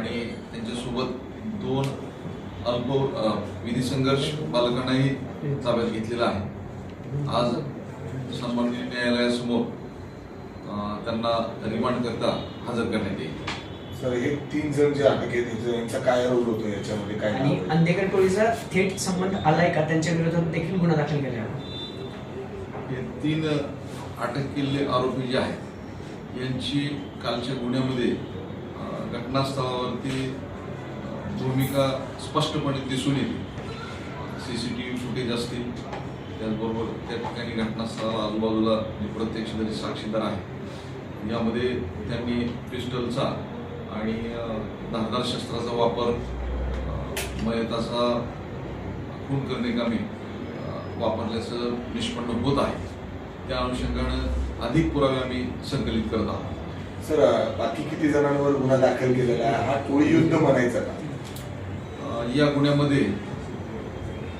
आणि त्यांच्यासोबत दोन अल्प विधी संघर्ष बालकांनाही ताब्यात घेतलेला आहे. आज सन्माननीय न्यायालयासमोर त्यांना रिमांड करता हजर करण्यात येईल. सर हे तीन जण जे अटक आहेत इथं यांचा काय रोल होतो? याच्यामध्ये काय आणि? अंधेकर टोळीचा थेट संबंध आलाय का? त्यांच्या विरोधात देखील गुन्हा दाखल केला हे तीन अटक केलेले आरोपी जे आहेत यांची कालच्या गुन्ह्यामध्ये घटनास्थळावरती भूमिका स्पष्टपणे दिसून येते. C C T V footage असतील त्याचबरोबर त्या ठिकाणी घटनास्थळाला आजूबाजूला म्हणजे प्रत्यक्ष प्रत्यक्षदर्शी साक्षीदार आहे यामध्ये त्यांनी पिस्टलचा आणि धारदार शस्त्राचा वापर मयताचा खून करणे कामी वापरल्याचं निष्पन्न होत आहे. त्या अनुषंगानं अधिक पुरावे आम्ही संकलित करत आहोत. सर बाकी किती जणांवर गुन्हा दाखल केलेला आहे? हा टोळी युद्ध म्हणायचा का? या गुन्ह्यामध्ये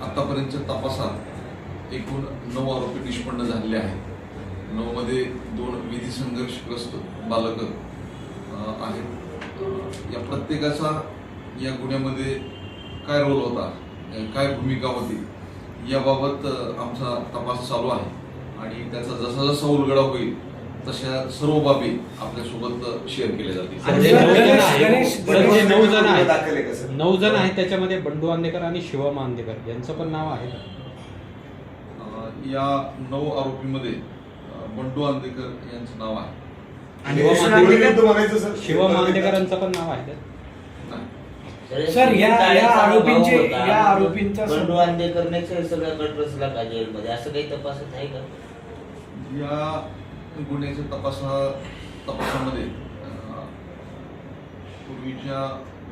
आतापर्यंतच्या तपासात एकूण नऊ आरोपी निष्पन्न झालेले आहेत. नऊमध्ये दोन विधी संघर्षग्रस्त बालक आहेत. या प्रत्येकाचा या गुन्ह्यामध्ये काय रोल होता? काय भूमिका होती? याबाबत आमचा तपास चालू आहे. आणि त्याचा जसा जसा उलगडा होईल तशा सर्व बाबी आपल्यासोबत शेअर केल्या जातील. नऊ जण आहेत. गुन्हा आहेत. त्याच्यामध्ये बंडू आंदेकर आणि शिवम आंदेकर यांचं पण नाव आहे या नऊ आरोपीमध्ये बंडू आंदेकर यांचं नाव आहे. आणि हे शिवम आंदेकरांचं पण नाव आहे. सर, या- या आरोपींचे-. या आरोपींचा बंडू अंधेकरण्याचे सगळं कट रचला का जेलमध्ये असं काही तपासात आहे का? या गुन्ह्याच्या तपासा तपासामध्ये पूर्वीच्या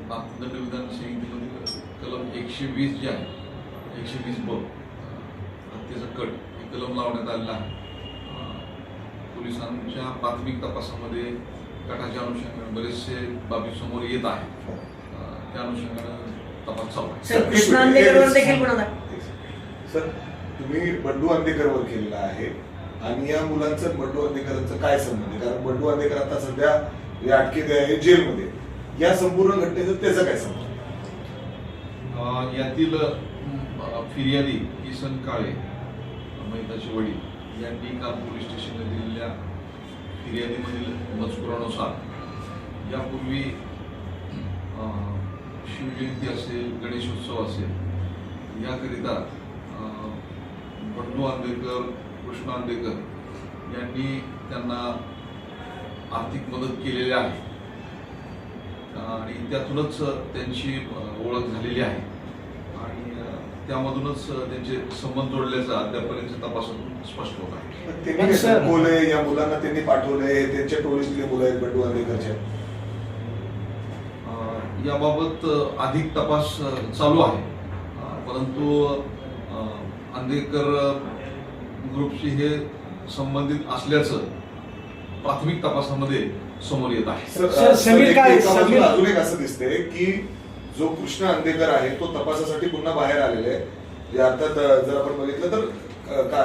भारतीय दंडविधान संहितेमधील कलम एकशे वीस जे आहे एकशे वीस ब हत्येचा कट हे कलम लावण्यात आलेला आहे. पोलिसांच्या प्राथमिक तपासामध्ये कटाच्या अनुषंगाने बरेचसे बाबी समोर येत आहे त्या अनुषंगाने तपास चालू आहे. सर तुम्ही बंडू अंधेकरवर केलेला आहे. आणि या मुलांचं बंडू अंधेकरांचं काय संबंध आहे? कारण बंडू अंधेकर आता सध्या जे अटकेत आहे जेलमध्ये या संपूर्ण घटनेचं त्याचा काय संबंध यातील फिर्यादी किसन काळे महिताचे वडील यांनी काल पोलीस स्टेशनला दिलेल्या फिर्यादीमधील मजकुरानुसार यापूर्वी शिवजयंती असेल गणेशोत्सव असेल याकरिता बंडू आंबेडकर कृष्ण आंबेडकर यांनी त्यांना आर्थिक मदत केलेली आहे. आणि त्यातूनच त्यांची ओळख झालेली आहे. आणि त्यामधूनच त्यांचे संबंध जोडल्याचं अद्यापर्यंत तपासातून स्पष्ट होत आहे. त्यांनी या मुलांना त्यांनी पाठवलंय त्यांच्या टोळीतले मुलं आहेत बंडू अंधेकरच्या अ, याबाबत अधिक तपास चालू आहे. परंतु अ, आंबेडकर ग्रुपशी हे संबंधित असल्याचं प्राथमिक तपासामध्ये समोर येत आहे. समीर काय- अजून एक असं दिसतंय की जो कृष्ण अंधेकर आहे तो तपासासाठी पुन्हा बाहेर आलेला आहे. जे अर्थात जर आपण बघितलं तर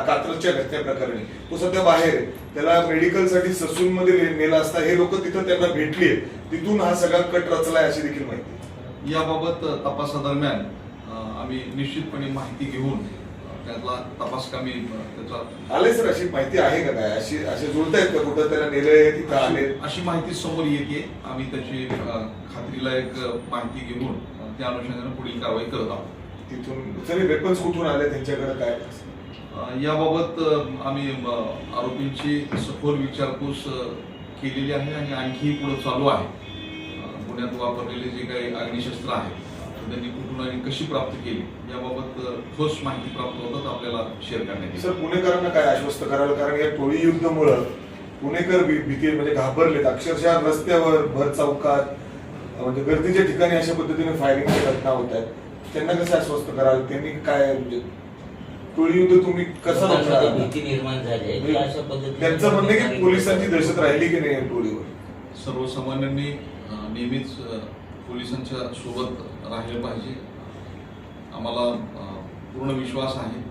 कात्रजच्या घटने प्रकरणी तो सध्या बाहेर आहे. त्याला मेडिकलसाठी ससून मध्ये नेला असता हे लोक तिथं त्यांना भेटली तिथून हा सगळा कट रचलाय अशी देखील माहिती. याबाबत तपासादरम्यान आम्ही निश्चितपणे माहिती घेऊन त्यातला तपास कामी त्याचा आले सर अशी माहिती आहे का काय? अशी असे जुळतायत का? कुठं त्याला नेलंय तिथं आले? अशी- माहिती समोर येते. आम्ही त्याची अ, खात्रीलायक अ, माहिती घेऊन त्या अनुषंगाने पुढील कारवाई करत आहोत. तिथून सगळे वेपन्स कुठून आले? त्यांच्याकडे काय? याबाबत आम्ही आरोपींची सखोल विचारपूस केलेली आहे आणि आणखी पुढे चालू आहे. पुण्यात वापरलेले जे काही अग्निशस्त्र आहे त्यांनी कुठून आणि कशी प्राप्त केली याबाबत ठोस माहिती प्राप्त होतात आपल्याला शेअर करण्यात सर पुणेकरांना काय आश्वस्त कराल कारण या टोळी युद्धमुळं पुणेकर भीती म्हणजे घाबरलेत. अक्षरशः रस्त्यावर भर चौकात म्हणजे गर्दीच्या ठिकाणी अशा पद्धतीने फायरिंगच्या घटना होत आहेत. त्यांना कसं आश्वस्त कराल त्यांनी काय म्हणजे टोळी युद्ध तुम्ही कसं? भीती निर्माण झाली की अशा पद्धतीने त्यांचं म्हणणं की पोलिसांची दहशत राहिली की नाही या टोळीवर? सर्वसामान्यांनी नेहमीच पोलिसांच्या सोबत राहिले पाहिजे. आम्हाला पूर्ण विश्वास आहे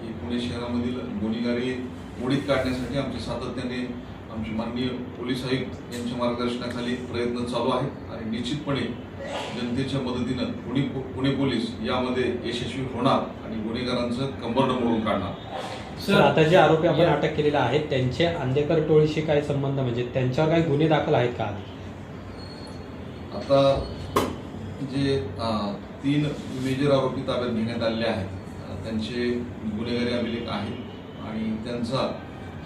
की पुणे शहरामधील गुन्हेगारी मोडीत काढण्यासाठी आमचे सातत्याने आमचे माननीय पोलीस आयुक्त यांच्या मार्गदर्शनाखाली प्रयत्न चालू आहेत आणि निश्चितपणे जनतेच्या मदतीनं पुणे पुणे पोलीस यामध्ये यशस्वी होणार आणि गुन्हेगारांचं कंबरडं मोडून काढणार. सर आता जे आरोपी आपण या- अटक केलेले आहेत त्यांचे आंदेकर टोळीशी काय संबंध? म्हणजे त्यांच्यावर काही गुन्हे दाखल आहेत का आता जे तीन मेजर आरोपी ताब्यात घेण्यात आलेले आहेत त्यांचे गुन्हेगारी अभिलेख आहेत आणि त्यांचा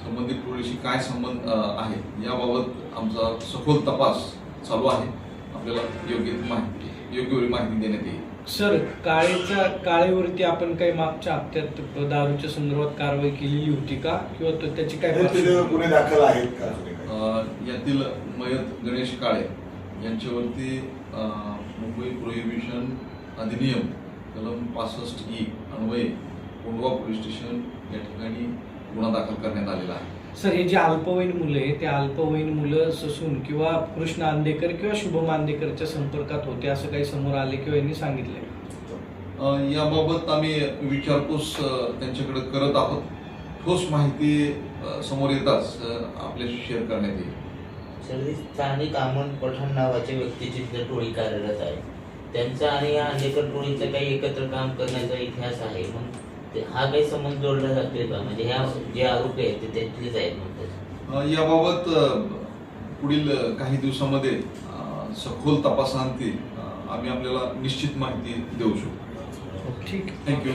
संबंधित टोळीशी काय संबंध आहे याबाबत आमचा सखोल तपास चालू आहे. आपल्याला योग्य माहिती योग्य वेळी माहिती देण्यात येईल. सर काळेच्या काळेवरती आपण काही मागच्या हप्त्यात दारूच्या संदर्भात कारवाई केलेली होती का? किंवा तो- त्याची काय? गुन्हे दाखल आहेत का? यातील मयत गणेश काळे यांच्यावरती मुंबई प्रोहिबिशन अधिनियम कलम पासष्ट ई अन्वये कोंडवा पोलीस स्टेशन या ठिकाणी गुन्हा दाखल करण्यात आलेला आहे. सर हे जे अल्पवयीन मुलं आहे ते अल्पवयीन मुलं ससून किंवा कृष्ण आंदेकर किंवा शुभम आंदेकरच्या संपर्कात होते असं काही समोर आले किंवा यांनी सांगितलंय? अं, याबाबत आम्ही विचारपूस त्यांच्याकडे करत आहोत. ठोस माहिती समोर येताच आपल्याशी शेअर करण्यात येईल. स्थानिक अमोल पठाण नावाच्या व्यक्तीची टोळी कार्यरत आहे. त्यांचा आणि या अंडेकर टोळीचं काही एकत्र काम करण्याचा इतिहास आहे. मग ते- हा काही संबंध जोडला जातोय का? म्हणजे ह्या जे आरोपी आहेत ते त्यांचेच आहेत म्हणतात याबाबत पुढील काही दिवसामध्ये सखोल तपासांती आम्ही आपल्याला निश्चित माहिती देऊ शकतो ठीक. थँक्यू